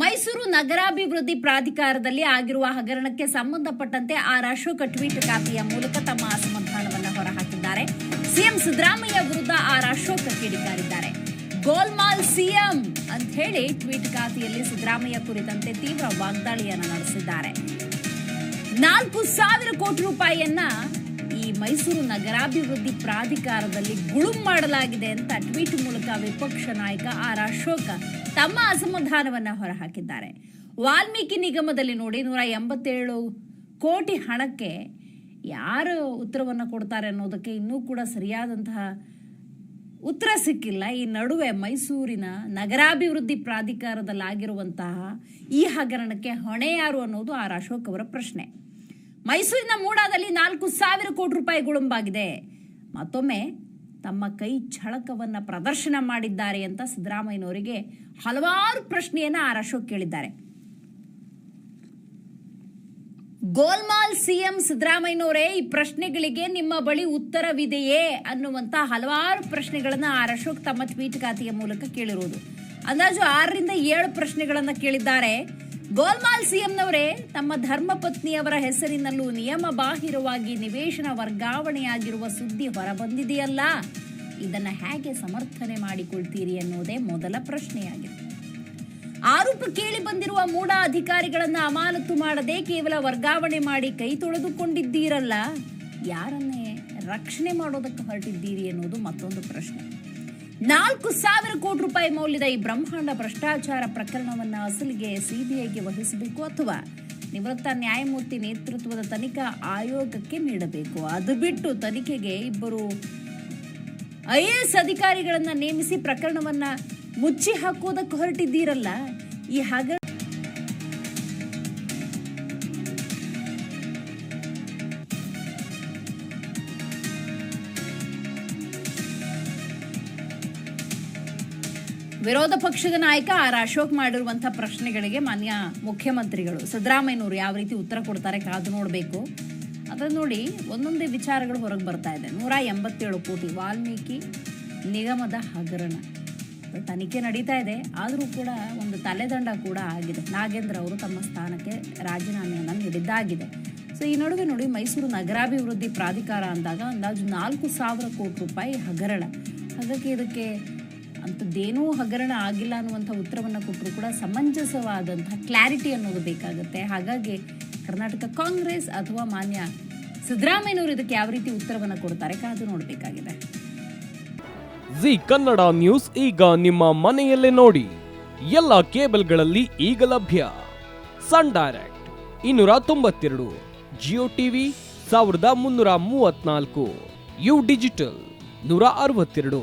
ಮೈಸೂರು ನಗರಾಭಿವೃದ್ಧಿ ಪ್ರಾಧಿಕಾರದಲ್ಲಿ ಆಗಿರುವ ಹಗರಣಕ್ಕೆ ಸಂಬಂಧಪಟ್ಟಂತೆ ಆರ್ ಅಶೋಕ ಟ್ವೀಟ್ ಖಾತೆಯ ಮೂಲಕ ತಮ್ಮ ಅಸಮಾಧಾನವನ್ನು ಹೊರಹಾಕಿದ್ದಾರೆ. ಸಿಎಂ ಸಿದ್ದರಾಮಯ್ಯ ವಿರುದ್ಧ ಆರ್ ಅಶೋಕ ಕಿಡಿಕಾರಿದ್ದಾರೆ. ಗೋಲ್ಮಾಲ್ ಸಿಎಂ ಅಂತ ಹೇಳಿ ಟ್ವೀಟ್ ಖಾತೆಯಲ್ಲಿ ಸಿದ್ದರಾಮಯ್ಯ ಕುರಿತಂತೆ ತೀವ್ರ ವಾಗ್ದಾಳಿಯನ್ನು ನಡೆಸಿದ್ದಾರೆ. ನಾಲ್ಕು ಸಾವಿರ ಕೋಟಿ ರೂಪಾಯಿಯನ್ನ ಮೈಸೂರು ನಗರಾಭಿವೃದ್ಧಿ ಪ್ರಾಧಿಕಾರದಲ್ಲಿ ಗುಳುಂ ಮಾಡಲಾಗಿದೆ ಅಂತ ಟ್ವೀಟ್ ಮೂಲಕ ವಿಪಕ್ಷ ನಾಯಕ ಆರ್ ಅಶೋಕ ತಮ್ಮ ಅಸಮಾಧಾನವನ್ನ ಹೊರಹಾಕಿದ್ದಾರೆ. ವಾಲ್ಮೀಕಿ ನಿಗಮದಲ್ಲಿ ನೋಡಿ ನೂರ ಎಂಬತ್ತೇಳು ಕೋಟಿ ಹಣಕ್ಕೆ ಯಾರು ಉತ್ತರವನ್ನು ಕೊಡ್ತಾರೆ ಅನ್ನೋದಕ್ಕೆ ಇನ್ನೂ ಕೂಡ ಸರಿಯಾದಂತಹ ಉತ್ತರ ಸಿಕ್ಕಿಲ್ಲ. ಈ ನಡುವೆ ಮೈಸೂರಿನ ನಗರಾಭಿವೃದ್ಧಿ ಪ್ರಾಧಿಕಾರದಲ್ಲಾಗಿರುವಂತಹ ಈ ಹಗರಣಕ್ಕೆ ಹೊಣೆ ಯಾರು ಅನ್ನೋದು ಆರ್ ಅಶೋಕ್ ಅವರ ಪ್ರಶ್ನೆ. ಮೈಸೂರಿನ ಮೂಡಾದಲ್ಲಿ ನಾಲ್ಕು ಸಾವಿರ ಕೋಟಿ ರೂಪಾಯಿ ಗುಳುಂಬಾಗಿದೆ ಮತ್ತೊಮ್ಮೆ ತಮ್ಮ ಕೈ ಛಳಕವನ್ನು ಪ್ರದರ್ಶನ ಮಾಡಿದ್ದಾರೆ ಅಂತ ಸಿದ್ದರಾಮಯ್ಯನವರಿಗೆ ಹಲವಾರು ಪ್ರಶ್ನೆಯನ್ನ ಆರ್ ಅಶೋಕ್ ಕೇಳಿದ್ದಾರೆ. ಗೋಲ್ಮಾಲ್ ಸಿಎಂ ಸಿದ್ದರಾಮಯ್ಯನವರೇ, ಈ ಪ್ರಶ್ನೆಗಳಿಗೆ ನಿಮ್ಮ ಬಳಿ ಉತ್ತರವಿದೆಯೇ ಅನ್ನುವಂತ ಹಲವಾರು ಪ್ರಶ್ನೆಗಳನ್ನು ಆರ್ ಅಶೋಕ್ ತಮ್ಮ ಟ್ವೀಟ್ ಖಾತೆಯ ಮೂಲಕ ಕೇಳಿರುವುದು ಅಂದಾಜು ಆರರಿಂದ ಏಳು ಪ್ರಶ್ನೆಗಳನ್ನು ಕೇಳಿದ್ದಾರೆ. ಗೋಲ್ಮಾಲ್ ಸಿಎಂನವರೇ, ತಮ್ಮ ಧರ್ಮಪತ್ನಿಯವರ ಹೆಸರಿನಲ್ಲೂ ನಿಯಮ ಬಾಹಿರವಾಗಿ ನಿವೇಶನ ವರ್ಗಾವಣೆಯಾಗಿರುವ ಸುದ್ದಿ ಹೊರಬಂದಿದೆಯಲ್ಲ? ಇದನ್ನ ಹೇಗೆ ಸಮರ್ಥನೆ ಮಾಡಿಕೊಳ್ತೀರಿ ಅನ್ನೋದೇ ಮೊದಲ ಪ್ರಶ್ನೆಯಾಗಿದೆ. ಆರೋಪ ಕೇಳಿ ಬಂದಿರುವ ಮೂಡ ಅಧಿಕಾರಿಗಳನ್ನು ಅಮಾನತು ಮಾಡದೆ ಕೇವಲ ವರ್ಗಾವಣೆ ಮಾಡಿ ಕೈ ತೊಳೆದುಕೊಂಡಿದ್ದೀರಲ್ಲ, ಯಾರನ್ನೇ ರಕ್ಷಣೆ ಮಾಡೋದಕ್ಕೆ ಹೊರಟಿದ್ದೀರಿ ಅನ್ನೋದು ಮತ್ತೊಂದು ಪ್ರಶ್ನೆ. ನಾಲ್ಕು ಸಾವಿರ ಕೋಟಿ ರೂಪಾಯಿ ಮೌಲ್ಯದ ಈ ಬ್ರಹ್ಮಾಂಡ ಭ್ರಷ್ಟಾಚಾರ ಪ್ರಕರಣವನ್ನ ಅಸಲಿಗೆ ಸಿಬಿಐಗೆ ವಹಿಸಬೇಕು ಅಥವಾ ನಿವೃತ್ತ ನ್ಯಾಯಮೂರ್ತಿ ನೇತೃತ್ವದ ತನಿಖಾ ಆಯೋಗಕ್ಕೆ ನೀಡಬೇಕು? ಅದು ಬಿಟ್ಟು ತನಿಖೆಗೆ ಇಬ್ಬರು ಐಎಎಸ್ ಅಧಿಕಾರಿಗಳನ್ನ ನೇಮಿಸಿ ಪ್ರಕರಣವನ್ನ ಮುಚ್ಚಿ ಹಾಕುವುದಕ್ಕೆ ಹೊರಟಿದ್ದೀರಲ್ಲ? ಈ ಹಗರಣ ವಿರೋಧ ಪಕ್ಷದ ನಾಯಕ ಆರ್ ಅಶೋಕ್ ಮಾಡಿರುವಂತಹ ಪ್ರಶ್ನೆಗಳಿಗೆ ಮಾನ್ಯ ಮುಖ್ಯಮಂತ್ರಿಗಳು ಸಿದ್ದರಾಮಯ್ಯನವರು ಯಾವ ರೀತಿ ಉತ್ತರ ಕೊಡ್ತಾರೆ ಕಾದು ನೋಡಬೇಕು. ಅದನ್ನು ನೋಡಿ ಒಂದೊಂದೇ ವಿಚಾರಗಳು ಹೊರಗೆ ಬರ್ತಾ ಇದೆ. ನೂರ ಎಂಬತ್ತೇಳು ಕೋಟಿ ವಾಲ್ಮೀಕಿ ನಿಗಮದ ಹಗರಣ. ತನಿಖೆ ನಡೀತಾ ಇದೆ. ಆದರೂ ಕೂಡ ಒಂದು ತಲೆದಂಡ ಕೂಡ ಆಗಿದೆ. ನಾಗೇಂದ್ರ ಅವರು ತಮ್ಮ ಸ್ಥಾನಕ್ಕೆ ರಾಜೀನಾಮೆಯನ್ನು ನೀಡಿದ್ದಾಗಿದೆ. ಸೊ, ಈ ನಡುವೆ ನೋಡಿ ಮೈಸೂರು ನಗರಾಭಿವೃದ್ಧಿ ಪ್ರಾಧಿಕಾರ ಅಂದಾಗ ಅಂದಾಜು ನಾಲ್ಕು ಸಾವಿರ ಕೋಟಿ ರೂಪಾಯಿ ಹಗರಣ. ಹಾಗಾಗಿ ಇದಕ್ಕೆ ಅಂಥದ್ದೇನೂ ಹಗರಣ ಆಗಿಲ್ಲ ಅನ್ನುವಂಥ ಉತ್ತರವನ್ನು ಕೊಟ್ಟರು ಕೂಡ ಸಮಂಜಸವಾದಂಥ ಕ್ಲಾರಿಟಿ ಅನ್ನೋದು ಬೇಕಾಗುತ್ತೆ. ಹಾಗಾಗಿ ಕರ್ನಾಟಕ ಕಾಂಗ್ರೆಸ್ ಅಥವಾ ಮಾನ್ಯ ಸಿದ್ದರಾಮಯ್ಯನವರು ಇದಕ್ಕೆ ಯಾವ ರೀತಿ ಉತ್ತರವನ್ನು ಕೊಡ್ತಾರೆ ಕಾದು ನೋಡಬೇಕಾಗಿದೆ. ಜಿ ಕನ್ನಡ ನ್ಯೂಸ್ ಈಗ ನಿಮ್ಮ ಮನೆಯಲ್ಲೇ ನೋಡಿ. ಎಲ್ಲ ಕೇಬಲ್ಗಳಲ್ಲಿ ಈಗ ಲಭ್ಯ. ಸನ್ ಡೈರೆಕ್ಟ್ ಇನ್ನೂರ ತೊಂಬತ್ತೆರಡು, ಜಿಯೋ ಟಿವಿ ಸಾವಿರದ ಮುನ್ನೂರ ಮೂವತ್ನಾಲ್ಕು ಯು ಡಿಜಿಟಲ್ ನೂರ ಅರವತ್ತೆರಡು.